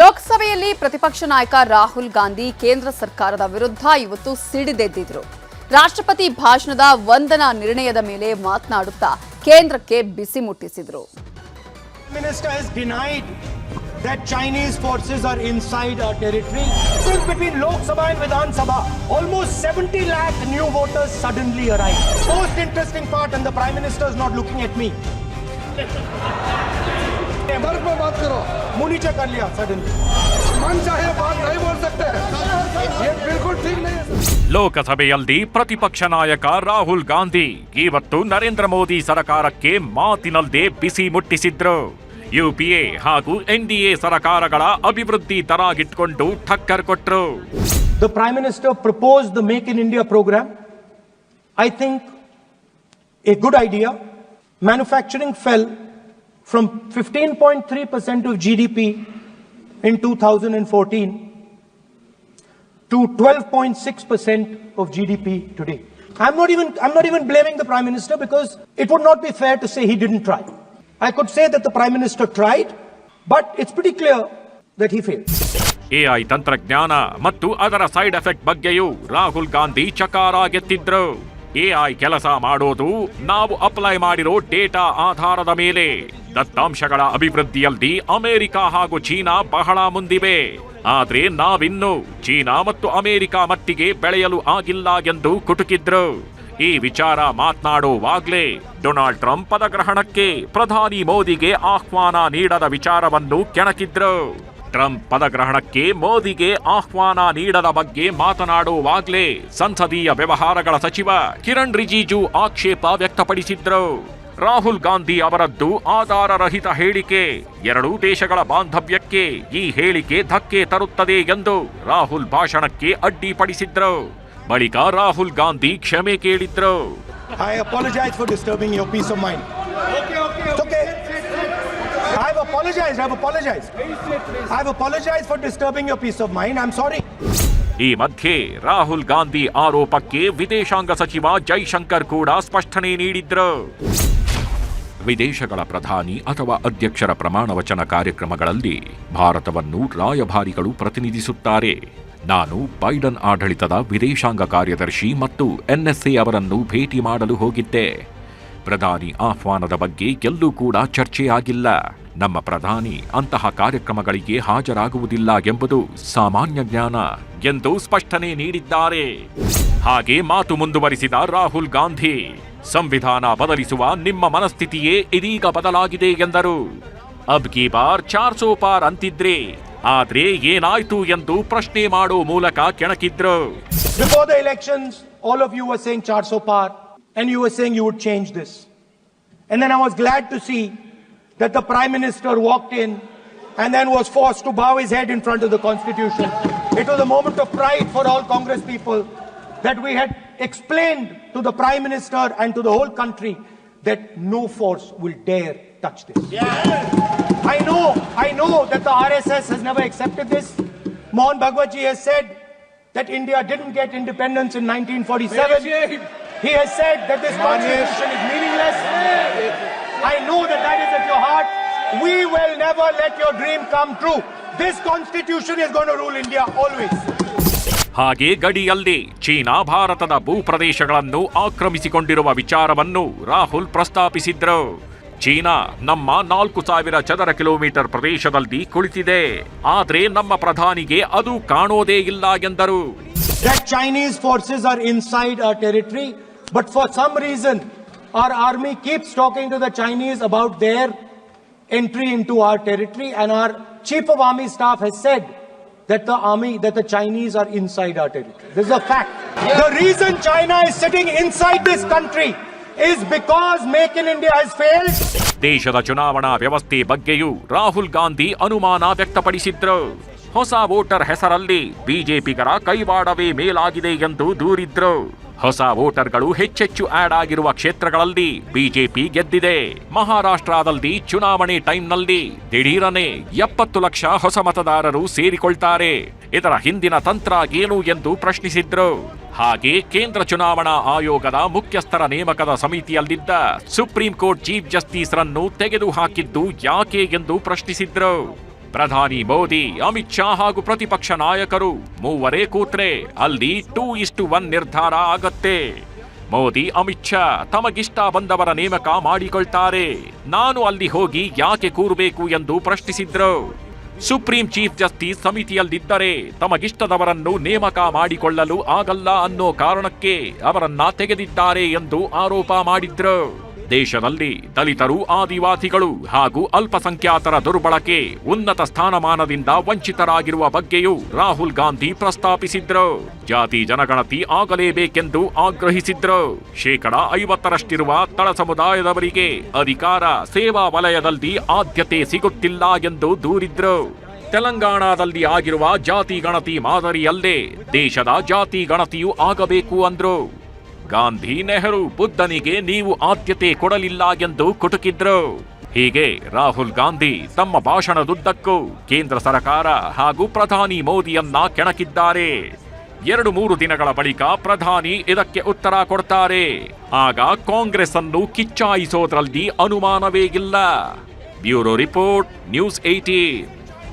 ಲೋಕಸಭೆಯಲ್ಲಿ ಪ್ರತಿಪಕ್ಷ ನಾಯಕ ರಾಹುಲ್ ಗಾಂಧಿ ಕೇಂದ್ರ ಸರ್ಕಾರದ ವಿರುದ್ಧ ಇವತ್ತು ಸಿಡಿದೆದ್ದಿದ್ರು ರಾಷ್ಟ್ರಪತಿ ಭಾಷಣದ ವಂದನಾ ನಿರ್ಣಯದ ಮೇಲೆ ಮಾತನಾಡುತ್ತಾ ಕೇಂದ್ರಕ್ಕೆ ಬಿಸಿ ಮುಟ್ಟಿಸಿದ್ರು that Chinese forces are inside our territory. Since between Lok Sabha and Vidhan Sabha, almost 70 lakh new voters suddenly arrived. Most interesting part, and the Prime Minister is not looking at me. वर्ग में बात करो मुंह नीचे कर लिया suddenly. मन चाहे बात नहीं बोल सकते ये बिल्कुल ठीक नहीं है ಲೋಕಸಭೆಯಲ್ಲಿ ಪ್ರತಿಪಕ್ಷ ನಾಯಕ ರಾಹುಲ್ ಗಾಂಧಿ ಇವತ್ತು ನರೇಂದ್ರ ಮೋದಿ ಸರಕಾರಕ್ಕೆ ಮಾತಿನಲ್ಲದೆ ಬಿಸಿ ಮುಟ್ಟಿಸಿದ್ರು ಯುಪಿಎ ಹಾಗೂ ಎನ್ಡಿಎ ಸರಕಾರಗಳ ಅಭಿವೃದ್ಧಿ ತರಾಗಿಟ್ಕೊಂಡು ಠಕ್ಕರ್ ಕೊಟ್ರು The Prime Minister proposed the Make in India program. I think a good idea. Manufacturing fell from 15.3% of GDP in 2014 to 12.6% of GDP today. I'm not even I'm not even blaming the Prime Minister because it would not be fair to say he didn't try. I could say that the Prime Minister tried, but it's pretty clear that he failed. AI ತಂತ್ರಜ್ಞಾನ ಮತ್ತು ಅದರ side effect ಬಗ್ಗೆಯೂ Rahul Gandhi ಚಕಾರಾಗೆತ್ತಿದ್ರು AI ಕೆಲಸ ಮಾಡೋದು ನಾವು apply ಮಾಡಿರೋ data ಆಧಾರದ ಮೇಲೆ. ದತ್ತಾಂಶಗಳ ಅಭಿವೃದ್ಧಿಯಲ್ಲಿ ಅಮೆರಿಕ ಹಾಗೂ ಚೀನಾ ಬಹಳ ಮುಂದಿವೆ. ಆದ್ರೆ ನಾವಿನ್ನು ಚೀನಾ ಮತ್ತು ಅಮೆರಿಕ ಮಟ್ಟಿಗೆ ಬೆಳೆಯಲು ಆಗಿಲ್ಲ ಎಂದು ಕುಟುಕಿದ್ರು. ಈ ವಿಚಾರ ಮಾತನಾಡುವಾಗ್ಲೇ ಡೊನಾಲ್ಡ್ ಟ್ರಂಪ್ ಪದಗ್ರಹಣಕ್ಕೆ ಪ್ರಧಾನಿ ಮೋದಿಗೆ ಆಹ್ವಾನ ನೀಡದ ವಿಚಾರವನ್ನು ಕೆಣಕಿದ್ರು. ಟ್ರಂಪ್ ಪದಗ್ರಹಣಕ್ಕೆ ಮೋದಿಗೆ ಆಹ್ವಾನ ನೀಡದ ಬಗ್ಗೆ ಮಾತನಾಡುವಾಗ್ಲೇ ಸಂಸದೀಯ ವ್ಯವಹಾರಗಳ ಸಚಿವ ಕಿರಣ್ ರಿಜಿಜು ಆಕ್ಷೇಪ ವ್ಯಕ್ತಪಡಿಸಿದ್ರು. ರಾಹುಲ್ ಗಾಂಧಿ ಅವರದ್ದು ಆಧಾರರಹಿತ ಹೇಳಿಕೆ. ಎರಡೂ ದೇಶಗಳ ಬಾಂಧವ್ಯಕ್ಕೆ ಈ ಹೇಳಿಕೆ ಧಕ್ಕೆ ತರುತ್ತದೆ ಎಂದು ರಾಹುಲ್ ಭಾಷಣಕ್ಕೆ ಅಡ್ಡಿಪಡಿಸಿದ್ರು. ಬಳಿಕ ರಾಹುಲ್ ಗಾಂಧಿ ಕ್ಷಮೆ ಕೇಳಿದ್ರು I apologize for disturbing your peace of mind. Okay, okay, it's okay. I've apologized. I've apologized. I've apologized for disturbing your peace of mind. I'm sorry. ಈ ಮಧ್ಯೆ ರಾಹುಲ್ ಗಾಂಧಿ ಆರೋಪಕ್ಕೆ ವಿದೇಶಾಂಗ ಸಚಿವ ಜೈಶಂಕರ್ ಕೂಡ ಸ್ಪಷ್ಟನೆ ನೀಡಿದ್ರು ವಿದೇಶಗಳ ಪ್ರಧಾನಿ ಅಥವಾ ಅಧ್ಯಕ್ಷರ ಪ್ರಮಾಣ ವಚನ ಕಾರ್ಯಕ್ರಮಗಳಲ್ಲಿ ಭಾರತವನ್ನು ರಾಯಭಾರಿಗಳು ಪ್ರತಿನಿಧಿಸುತ್ತಾರೆ ನಾನು ಬೈಡನ್ ಆಡಳಿತದ ವಿದೇಶಾಂಗ ಕಾರ್ಯದರ್ಶಿ ಮತ್ತು ಎನ್ಎಸ್ಎ ಅವರನ್ನು ಭೇಟಿ ಮಾಡಲು ಹೋಗಿದ್ದೆ ಪ್ರಧಾನಿ ಆಹ್ವಾನದ ಬಗ್ಗೆ ಎಲ್ಲೂ ಕೂಡ ಚರ್ಚೆಯಾಗಿಲ್ಲ ನಮ್ಮ ಪ್ರಧಾನಿ ಅಂತಹ ಕಾರ್ಯಕ್ರಮಗಳಿಗೆ ಹಾಜರಾಗುವುದಿಲ್ಲ ಎಂಬುದು ಸಾಮಾನ್ಯ ಜ್ಞಾನ ಎಂದು ಸ್ಪಷ್ಟನೆ ನೀಡಿದ್ದಾರೆ. ಹಾಗೆ ಮಾತು ಮುಂದುವರಿಸಿದ ರಾಹುಲ್ ಗಾಂಧಿ ಸಂವಿಧಾನ ಬದಲಿಸುವ ನಿಮ್ಮ ಮನಸ್ಥಿತಿಯೇ ಇದೀಗ ಬದಲಾಗಿದೆ ಎಂದರು. ಅಬ್ ಕಿ ಬಾರ್ ಚಾರ್ ಸೋ ಪಾರ್ ಅಂತಿದ್ರೆ ಆದ್ರೆ ಏನಾಯ್ತು ಎಂದು ಪ್ರಶ್ನೆ ಮಾಡೋ ಮೂಲಕ ಕೆಣಕಿದ್ರು. Before the elections, all of you were saying Charso Par, and you were saying you would change this And then I was glad to see that the Prime Minister walked in and then was forced to bow his head in front of the Constitution. It was a moment of pride for all Congress people that we had explained to the Prime Minister and to the whole country that no force will dare touch this. I know, I know that the RSS has never accepted this. Mohan Bhagwatji has said that India didn't get independence in 1947. He has said that this constitution is meaningless. I know that that is at your heart. We will never let your dream come true. This constitution is going to rule India always. ಹಾಗೆ ಗಡಿಯಲ್ಲಿ China ಭಾರತದ ಭೂಪ್ರದೇಶಗಳನ್ನು ಆಕ್ರಮಿಸಿಕೊಂಡಿರುವ ವಿಚಾರವನ್ನು Rahul ಪ್ರಸ್ತಾಪಿಸಿದ್ರು China ನಮ್ಮ ನಾಲ್ಕು ಸಾವಿರ ಚದರ kilometre ಪ್ರದೇಶದಲ್ಲಿ ಕುಳಿತಿದೆ ಆದರೆ ನಮ್ಮ ಪ್ರಧಾನಿಗೆ ಅದು ಕಾಣೋದೇ ಇಲ್ಲ ಎಂದರು that Chinese forces are inside our territory, but for some reason, our army keeps talking to the Chinese about their entry into our territory, and our chief of army staff has said that the army, that the Chinese are inside our territory. This is a fact. Yeah. The reason China is sitting inside this country is because Make in India has failed. ದೇಶದ ಚುನಾವಣಾ ವ್ಯವಸ್ಥೆ ಬಗ್ಗೆಯೂ ರಾಹುಲ್ ಗಾಂಧಿ ಅನುಮಾನ ವ್ಯಕ್ತಪಡಿಸಿದ್ರು ಹೊಸ voter ಹೆಸರಲ್ಲಿ ಬಿಜೆಪಿಗರ ಕೈವಾಡವೇ ಮೇಲಾಗಿದೆ ಎಂದು ದೂರಿದ್ರು ಹೊಸ ವೋಟರ್ಗಳು ಹೆಚ್ಚೆಚ್ಚು ಆಡ್ ಆಗಿರುವ ಕ್ಷೇತ್ರಗಳಲ್ಲಿ ಬಿಜೆಪಿ ಗೆದ್ದಿದೆ. ಮಹಾರಾಷ್ಟ್ರದಲ್ಲಿ ಚುನಾವಣೆ ಟೈಮ್ನಲ್ಲಿ ದಿಢೀರನೆ ಎಪ್ಪತ್ತು ಲಕ್ಷ ಹೊಸ ಮತದಾರರು ಸೇರಿಕೊಳ್ತಾರೆ. ಇದರ ಹಿಂದಿನ ತಂತ್ರ ಏನು ಎಂದು ಪ್ರಶ್ನಿಸಿದ್ರು. ಹಾಗೆ ಕೇಂದ್ರ ಚುನಾವಣಾ ಆಯೋಗದ ಮುಖ್ಯಸ್ಥರ ನೇಮಕದ ಸಮಿತಿಯಲ್ಲಿದ್ದ ಸುಪ್ರೀಂ ಕೋರ್ಟ್ ಚೀಫ್ ಜಸ್ಟಿಸ್ ರನ್ನು ತೆಗೆದುಹಾಕಿದ್ದು ಯಾಕೆ ಎಂದು ಪ್ರಶ್ನಿಸಿದ್ರು. ಪ್ರಧಾನಿ ಮೋದಿ, ಅಮಿತ್ ಶಾ ಹಾಗೂ ಪ್ರತಿಪಕ್ಷ ನಾಯಕರು ಮೂವರೇ ಕೂತ್ರೆ ಅಲ್ಲಿ ಟೂ ಇಷ್ಟು ಒನ್ ನಿರ್ಧಾರ ಆಗತ್ತೆ. ಮೋದಿ, ಅಮಿತ್ ಶಾ ತಮಗಿಷ್ಟ ಬಂದವರ ನೇಮಕ ಮಾಡಿಕೊಳ್ತಾರೆ. ನಾನು ಅಲ್ಲಿ ಹೋಗಿ ಯಾಕೆ ಕೂರಬೇಕು ಎಂದು ಪ್ರಶ್ನಿಸಿದ್ರು. ಸುಪ್ರೀಂ ಚೀಫ್ ಜಸ್ಟಿಸ್ ಸಮಿತಿಯಲ್ಲಿದ್ದರೆ ತಮಗಿಷ್ಟದವರನ್ನು ನೇಮಕ ಮಾಡಿಕೊಳ್ಳಲು ಆಗಲ್ಲ ಅನ್ನೋ ಕಾರಣಕ್ಕೆ ಅವರನ್ನ ತೆಗೆದಿದ್ದಾರೆ ಎಂದು ಆರೋಪ ಮಾಡಿದ್ರು. ದೇಶದಲ್ಲಿ ದಲಿತರು, ಆದಿವಾಸಿಗಳು ಹಾಗೂ ಅಲ್ಪಸಂಖ್ಯಾತರ ದುರ್ಬಳಕೆ ಉನ್ನತ ಸ್ಥಾನಮಾನದಿಂದ ವಂಚಿತರಾಗಿರುವ ಬಗ್ಗೆಯೂ ರಾಹುಲ್ ಗಾಂಧಿ ಪ್ರಸ್ತಾಪಿಸಿದ್ರು. ಜಾತಿ ಜನಗಣತಿ ಆಗಲೇಬೇಕೆಂದು ಆಗ್ರಹಿಸಿದ್ರು. ಶೇಕಡ ಐವತ್ತರಷ್ಟಿರುವ ತಳ ಸಮುದಾಯದವರಿಗೆ ಅಧಿಕಾರ ಸೇವಾ ವಲಯದಲ್ಲಿ ಆದ್ಯತೆ ಸಿಗುತ್ತಿಲ್ಲ ಎಂದು ದೂರಿದ್ರು. ತೆಲಂಗಾಣದಲ್ಲಿ ಆಗಿರುವ ಜಾತಿ ಗಣತಿ ಮಾದರಿಯಲ್ಲೇ ದೇಶದ ಜಾತಿ ಗಣತಿಯೂ ಆಗಬೇಕು ಅಂದ್ರು. ಗಾಂಧಿ ನೆಹರು ಬುದ್ಧನಿಗೆ ನೀವು ಆದ್ಯತೆ ಕೊಡಲಿಲ್ಲ ಎಂದು ಕುಟುಕಿದ್ರು. ಹೀಗೆ ರಾಹುಲ್ ಗಾಂಧಿ ತಮ್ಮ ಭಾಷಣದುದ್ದಕ್ಕೂ ಕೇಂದ್ರ ಸರ್ಕಾರ ಹಾಗೂ ಪ್ರಧಾನಿ ಮೋದಿಯನ್ನ ಕೆಣಕಿದ್ದಾರೆ. ಎರಡು ಮೂರು ದಿನಗಳ ಬಳಿಕ ಪ್ರಧಾನಿ ಇದಕ್ಕೆ ಉತ್ತರ ಕೊಡ್ತಾರೆ. ಆಗ ಕಾಂಗ್ರೆಸ್ ಅನ್ನು ಕಿಚ್ಚಾಯಿಸೋದ್ರಲ್ಲಿ ಅನುಮಾನವೇ ಇಲ್ಲ. Bureau report, news eighteen